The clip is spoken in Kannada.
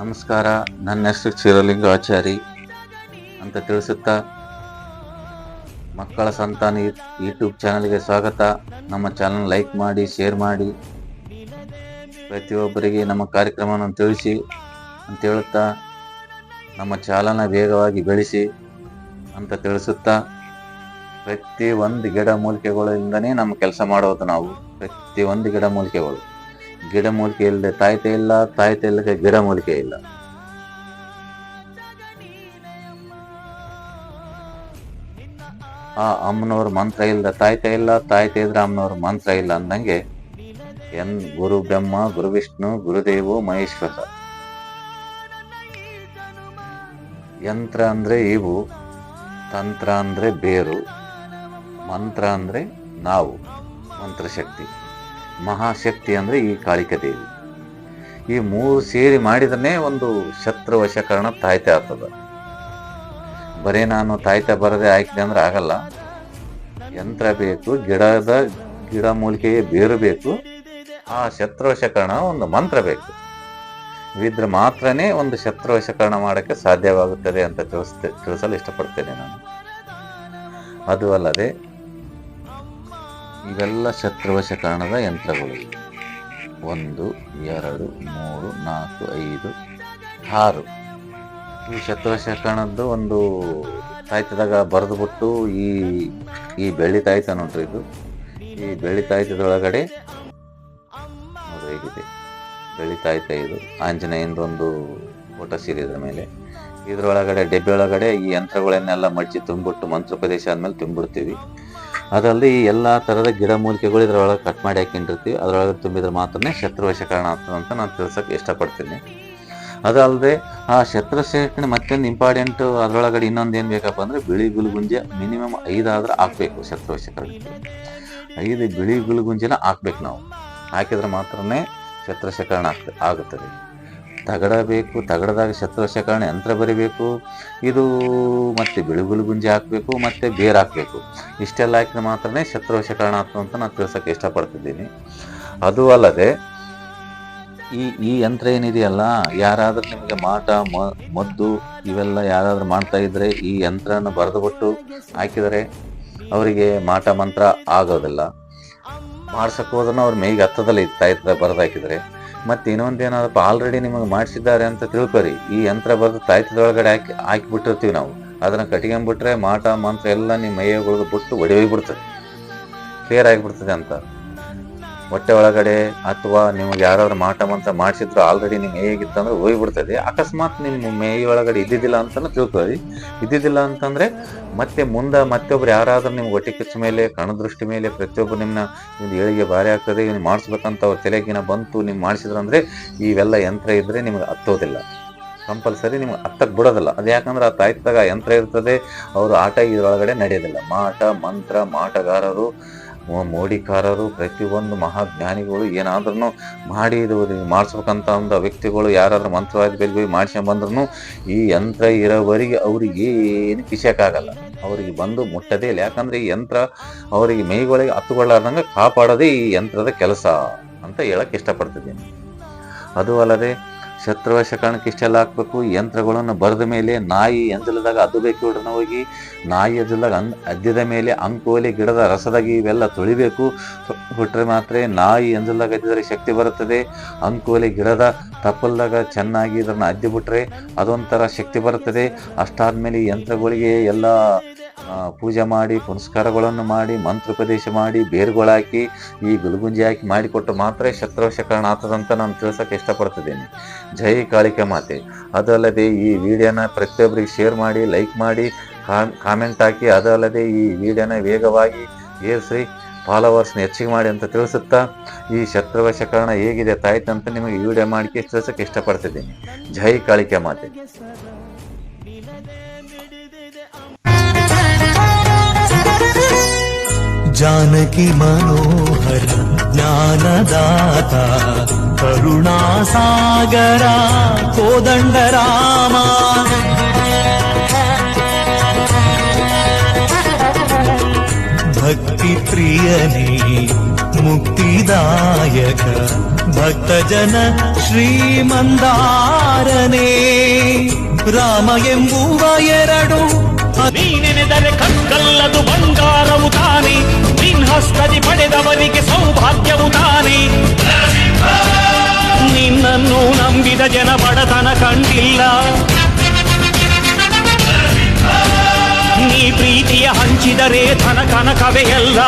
ನಮಸ್ಕಾರ. ನನ್ನ ಹೆಸರು ಕ್ಷೀರಲಿಂಗ ಅಂತ ತಿಳಿಸುತ್ತಾ ಮಕ್ಕಳ ಸಂತಾನ ಯೂಟ್ಯೂಬ್ ಚಾನಲ್ಗೆ ಸ್ವಾಗತ. ನಮ್ಮ ಚಾನಲ್ ಲೈಕ್ ಮಾಡಿ ಶೇರ್ ಮಾಡಿ. ಪ್ರತಿಯೊಬ್ಬರಿಗೆ ನಮ್ಮ ಕಾರ್ಯಕ್ರಮವನ್ನು ತಿಳಿಸಿ ಅಂತ ಹೇಳುತ್ತಾ ನಮ್ಮ ಚಾಲನ ವೇಗವಾಗಿ ಬೆಳೆಸಿ ಅಂತ ತಿಳಿಸುತ್ತಾ ಪ್ರತಿ ಒಂದು ಗಿಡ ಮೂಲಿಕೆಗಳಿಂದನೇ ನಮ್ಮ ಕೆಲಸ ಮಾಡೋದು ನಾವು. ಪ್ರತಿ ಒಂದು ಗಿಡ ಮೂಲಿಕೆಗಳು. ಗಿಡ ಮೂಲಿಕೆ ಇಲ್ಲದೆ ತಾಯ್ತೆ ಇಲ್ಲ ತಾಯ್ತೆ ಇಲ್ಲದೆ ಗಿಡಮೂಲಿಕೆ ಇಲ್ಲ. ಆ ಅಮ್ಮನವ್ರ ಮಂತ್ರ ಇಲ್ಲದ ತಾಯ್ತೆ ಇಲ್ಲ ತಾಯ್ತೆ ಇದ್ರೆ ಅಮ್ಮನವ್ರ ಮಂತ್ರ ಇಲ್ಲ ಅಂದಂಗೆ ಎನ್ ಗುರು ಬ್ರಹ್ಮ, ಗುರು ವಿಷ್ಣು, ಗುರುದೇವು, ಮಹೇಶ್ವರ. ಯಂತ್ರ ಅಂದ್ರೆ ಇವು, ತಂತ್ರ ಅಂದ್ರೆ ಬೇರು, ಮಂತ್ರ ಅಂದ್ರೆ ನಾವು, ಮಂತ್ರಶಕ್ತಿ. ಮಹಾಶಕ್ತಿ ಅಂದರೆ ಈ ಕಾಳಿಕ ದೇವಿ. ಈ ಮೂರು ಸೇರಿ ಮಾಡಿದ್ರೆ ಒಂದು ಶತ್ರು ವಶಕರಣ ತಾಯ್ತೆ ಆಗ್ತದ. ಬರೀ ನಾನು ತಾಯ್ತ ಬರದೆ ಆಯ್ಕೆ ಅಂದ್ರೆ ಆಗಲ್ಲ. ಯಂತ್ರ ಬೇಕು, ಗಿಡದ ಗಿಡ ಮೂಲಿಕೆಗೆ ಬೇರು ಬೇಕು, ಆ ಶತ್ರುವಶಕರಣ ಒಂದು ಮಂತ್ರ ಬೇಕು. ಇದ್ರೆ ಮಾತ್ರನೇ ಒಂದು ಶತ್ರುವಶಕರಣ ಮಾಡಕ್ಕೆ ಸಾಧ್ಯವಾಗುತ್ತದೆ ಅಂತ ತಿಳಿಸ್ತೇ ತಿಳಿಸಲು ಇಷ್ಟಪಡ್ತೇನೆ ನಾನು. ಅದು ಅಲ್ಲದೆ ಇವೆಲ್ಲ ಶತ್ರುವಶಕರಣದ ಯಂತ್ರಗಳು ಒಂದು, ಎರಡು, ಮೂರು, ನಾಲ್ಕು, ಐದು, ಆರು. ಈ ಶತ್ರುವಶಕರಣದ್ದು ಒಂದು ತಾಯ್ತದಾಗ ಬರೆದುಬಿಟ್ಟು ಈ ಈ ಬೆಳ್ಳಿ ತಾಯ್ತ ನೋಡ್ರಿ ಇದು. ಈ ಬೆಳ್ಳಿ ತಾಯ್ತದೊಳಗಡೆ ಹೇಗಿದೆ. ಬೆಳ್ಳಿ ತಾಯ್ತ ಇದು. ಆಂಜನೇಯಿಂದ ಒಂದು ಸೀರೆ ಇದ್ರ ಮೇಲೆ. ಇದರೊಳಗಡೆ ಡೆಬ್ಬೆ ಒಳಗಡೆ ಈ ಯಂತ್ರಗಳನ್ನೆಲ್ಲ ಮಡ್ಚಿ ತುಂಬಿಟ್ಟು ಮಂತ್ರೋಪದೇಶ ಆದಮೇಲೆ ತುಂಬಿಡ್ತೀವಿ. ಅದಲ್ಲದೆ ಎಲ್ಲ ಎಲ್ಲಾ ತರದ ಗಿಡ ಮೂಲಿಕೆಗಳು ಇದ್ರೊಳಗೆ ಕಟ್ ಮಾಡಿ ಹಾಕೊಂಡಿರ್ತೀವಿ ಅದರೊಳಗೆ ತುಂಬಿದ್ರೆ ಮಾತ್ರನೇ ಶತ್ರು ವಶಕರಣ ಆಗ್ತದೆ ಅಂತ ನಾನು ತಿಳ್ಸೋಕೆ ಇಷ್ಟಪಡ್ತೀನಿ. ಅದಲ್ಲದೆ ಆ ಶತ್ರು ಶೇಖರಣೆ ಮತ್ತೊಂದು ಇಂಪಾರ್ಟೆಂಟು ಅದರೊಳಗಡೆ ಇನ್ನೊಂದು ಏನು ಬೇಕಪ್ಪ ಅಂದ್ರೆ ಬಿಳಿ ಗುಲ್ಗುಂಜೆ ಮಿನಿಮಮ್ ಐದಾದ್ರೆ ಹಾಕ್ಬೇಕು ಶತ್ರು ಐದು ಬಿಳಿ ಗುಲ್ಗುಂಜೆನ ಹಾಕ್ಬೇಕು ನಾವು. ಹಾಕಿದ್ರೆ ಮಾತ್ರನೇ ಶತ್ರು ಶೇಖರಣೆ ಆಗ್ತ ಆಗುತ್ತದೆ ತಗಡ ಬೇಕು ತಗಡದಾಗ ಶತ್ರು ಶೇಖರಣೆ ಯಂತ್ರ ಬರಿಬೇಕು, ಇದು ಮತ್ತೆ ಬಿಳುಗುಳು ಗುಂಜಿ ಹಾಕಬೇಕು, ಮತ್ತೆ ಬೇರ್ ಹಾಕಬೇಕು. ಇಷ್ಟೆಲ್ಲ ಹಾಕಿದ್ರೆ ಮಾತ್ರನೇ ಶತ್ರು ಆಯ್ತು ಅಂತ ನಾನು ತಿಳಿಸೋಕೆ ಇಷ್ಟಪಡ್ತಿದ್ದೀನಿ. ಅದು ಅಲ್ಲದೆ, ಈ ಈ ಯಂತ್ರ ಏನಿದೆಯಲ್ಲ, ಯಾರಾದರೂ ನಿಮಗೆ ಮಾಟ ಮದ್ದು ಇವೆಲ್ಲ ಯಾರಾದರೂ ಮಾಡ್ತಾ ಇದ್ದರೆ ಈ ಯಂತ್ರನ ಬರೆದುಬಿಟ್ಟು ಹಾಕಿದರೆ ಅವರಿಗೆ ಮಾಟ, ಮಂತ್ರ ಆಗೋದಿಲ್ಲ. ಮಾಡ್ಸಕ್ಕೆ ಹೋದ್ರೆ ಅವ್ರ ಮೈಗೆ ಹತ್ತದಲ್ಲಿ ಇರ್ತಾ ಬರೆದು ಹಾಕಿದ್ರೆ ಮತ್ತೆ ಇನ್ನೊಂದು ಏನಾದ್ರಪ್ಪ ಆಲ್ರೆಡಿ ನಿಮಗೆ ಮಾಡಿಸಿದ್ದಾರೆ ಅಂತ ತಿಳ್ಕೊರಿ. ಈ ಯಂತ್ರ ಬರೆದು ತಾಯ್ತದೊಳಗಡೆ ಹಾಕಿ, ಹಾಕಿಬಿಟ್ಟಿರ್ತೀವಿ ನಾವು. ಅದನ್ನ ಕಟ್ಕೊಂಬಿಟ್ರೆ ಮಾಟ, ಮಂತ್ರ ಎಲ್ಲ ನಿಮ್ಮ ಮೈಯೊಳಗೆ ಬಿಟ್ಟು ಒಡೆಯೋಗಿ ಬಿಡ್ತದೆ ಕ್ಲಿಯರ್ ಆಗಿಬಿಡ್ತದೆ ಅಂತ. ಹೊಟ್ಟೆ ಒಳಗಡೆ ಅಥವಾ ನಿಮ್ಗೆ ಯಾರಾದ್ರೂ ಮಾಟ ಮಂತ್ರ ಮಾಡಿಸಿದ್ರು ಆಲ್ರೆಡಿ ನಿಮ್ಮ ಹೇಗಿತ್ತಂದ್ರೆ ಹೋಗ್ಬಿಡ್ತದೆ. ಅಕಸ್ಮಾತ್ ನಿಮ್ಮ ಮೇಯ್ ಒಳಗಡೆ ಇದ್ದಿದ್ದಿಲ್ಲ ಅಂತಾನು ತಿಳ್ಕೊಳ್ಳಿ. ಇದ್ದಿದ್ದಿಲ್ಲ ಅಂತಂದ್ರೆ ಮತ್ತೆ ಮುಂದೆ ಮತ್ತೊಬ್ರು ಯಾರಾದ್ರೂ ನಿಮ್ಗೆ ಹೊಟ್ಟೆ ಕಿಚ್ಚ ಮೇಲೆ, ಕಣದೃಷ್ಟಿ ಮೇಲೆ ಪ್ರತಿಯೊಬ್ಬರು ನಿಮ್ಮನ್ನ ಒಂದು ಏಳಿಗೆ ಭಾರಿ ಆಗ್ತದೆ. ಇವ್ನು ಮಾಡಿಸ್ಬೇಕಂತ ಅವ್ರ ತಲೆಗಿನ ಬಂತು ನೀವು ಮಾಡಿಸಿದ್ರಂದ್ರೆ ಇವೆಲ್ಲ ಯಂತ್ರ ಇದ್ರೆ ನಿಮ್ಗೆ ಹತ್ತೋದಿಲ್ಲ. ಕಂಪಲ್ಸರಿ ನಿಮ್ಗೆ ಹತ್ತಕ್ಕೆ ಬಿಡೋದಿಲ್ಲ. ಅದು ಯಾಕಂದ್ರೆ ಆ ತಾಯ್ತಾಗ ಯಂತ್ರ ಇರ್ತದೆ. ಅವರು ಆಟ ಇದ್ರೊಳಗಡೆ ನಡೆಯೋದಿಲ್ಲ. ಮಾಟ, ಮಂತ್ರ, ಮಾಟಗಾರರು ಮೋಡಿಕಾರರು, ಪ್ರತಿಯೊಂದು ಮಹಾಜ್ಞಾನಿಗಳು ಏನಾದ್ರೂ ಮಾಡಿ ಮಾಡಿಸ್ಬೇಕಂತ ಒಂದು ವ್ಯಕ್ತಿಗಳು ಯಾರಾದ್ರೂ ಮಂತ್ರವಾದ ಬೇರೆ ಹೋಗಿ ಮಾಡ್ಸ್ಕೊಂಡ್ ಬಂದ್ರು ಈ ಯಂತ್ರ ಇರೋವರೆಗೆ ಅವ್ರಿಗೆ ಏನು ಕಿಸಕ್ಕಾಗಲ್ಲ ಅವರಿಗೆ ಬಂದು ಮುಟ್ಟದೇ ಇಲ್ಲ. ಯಾಕಂದ್ರೆ ಈ ಯಂತ್ರ ಅವರಿಗೆ ಮೈಗಳಿಗೆ ಹತ್ತುಕೊಳ್ಳಾರ್ದಂಗೆ ಕಾಪಾಡೋದೇ ಈ ಯಂತ್ರದ ಕೆಲಸ ಅಂತ ಹೇಳಕ್ ಇಷ್ಟಪಡ್ತಿದ್ದೀನಿ. ಅದು ಅಲ್ಲದೆ ಶತ್ರುವಶಕರಣಕ್ಕೆ ಇಷ್ಟೆಲ್ಲ ಹಾಕ್ಬೇಕು. ಯಂತ್ರಗಳನ್ನು ಬರೆದ ಮೇಲೆ ನಾಯಿ ಎಂಜಲದಾಗ ಬೇಕು ಹಿಡ್ದು ಹೋಗಿ. ನಾಯಿ ಎದ್ದದಾಗ ಅನ್ ಅದ್ಯದ ಮೇಲೆ ಅಂಕೋಲಿ ಗಿಡದ ರಸದಾಗಿ ಇವೆಲ್ಲ ತೊಳಿಬೇಕು. ಬಿಟ್ಟರೆ ಮಾತ್ರ ನಾಯಿ ಎಂಜಲದಾಗ ಅದ್ದಿದ್ರೆ ಶಕ್ತಿ ಬರುತ್ತದೆ. ಅಂಕೋಲಿ ಗಿಡದ ತಪ್ಪಲ್ದಾಗ ಚೆನ್ನಾಗಿ ಇದನ್ನು ಅದ್ದಿ ಬಿಟ್ರೆ ಅದೊಂಥರ ಶಕ್ತಿ ಬರುತ್ತದೆ. ಅಷ್ಟಾದ ಮೇಲೆ ಯಂತ್ರಗಳಿಗೆ ಎಲ್ಲ ಪೂಜೆ ಮಾಡಿ, ಪುನಸ್ಕಾರಗಳನ್ನು ಮಾಡಿ, ಮಂತ್ರೋಪದೇಶ ಮಾಡಿ ಬೇರುಗಳಾಕಿ ಈ ಗುಲ್ಗುಂಜಿ ಹಾಕಿ ಮಾಡಿಕೊಟ್ಟು ಮಾತ್ರ ಶತ್ರುವಶಕರಣ ಆಗ್ತದಂತ ನಾನು ತಿಳಿಸಕ್ಕೆ ಇಷ್ಟಪಡ್ತಿದ್ದೀನಿ. ಜೈ ಕಾಳಿಕೆ ಮಾತೆ. ಅದಲ್ಲದೆ ಈ ವಿಡಿಯೋನ ಪ್ರತಿಯೊಬ್ಬರಿಗೆ ಶೇರ್ ಮಾಡಿ, ಲೈಕ್ ಮಾಡಿ ಕಾಮೆಂಟ್ ಹಾಕಿ. ಅದಲ್ಲದೆ ಈ ವಿಡಿಯೋನ ವೇಗವಾಗಿ ಏರಿಸಿ ಫಾಲೋವರ್ಸ್ನ ಹೆಚ್ಚಿಗೆ ಮಾಡಿ ಅಂತ ತಿಳಿಸುತ್ತಾ, ಈ ಶತ್ರುವಶಕರಣ ಹೇಗಿದೆ ತಾಯ್ತಂತ ನಿಮಗೆ ವಿಡಿಯೋ ಮಾಡಿ ತಿಳಿಸೋಕೆ ಇಷ್ಟಪಡ್ತಿದ್ದೀನಿ. ಜೈ ಕಾಳಿಕೆ ಮಾತೆ. जानकी मनोहर ज्ञानदाता करुणासागरा कोदण्डरामा भक्तिप्रियने मुक्तिदायक ಭಕ್ತಜನ ಶ್ರೀಮಂದಾರನೇ ರಾಮ ಎಂಬುವ ಎರಡು ನೀನೆನೆದರೆ ಕಕ್ಕಲ್ಲದು ಬಂಗಾರವು ತಾನೆ ಕಂಡಿಲ್ಲ. ನೀ ಪ್ರೀತಿಯ ಹಂಚಿದರೆ ಧನ ಕನಕವೇ ಎಲ್ಲ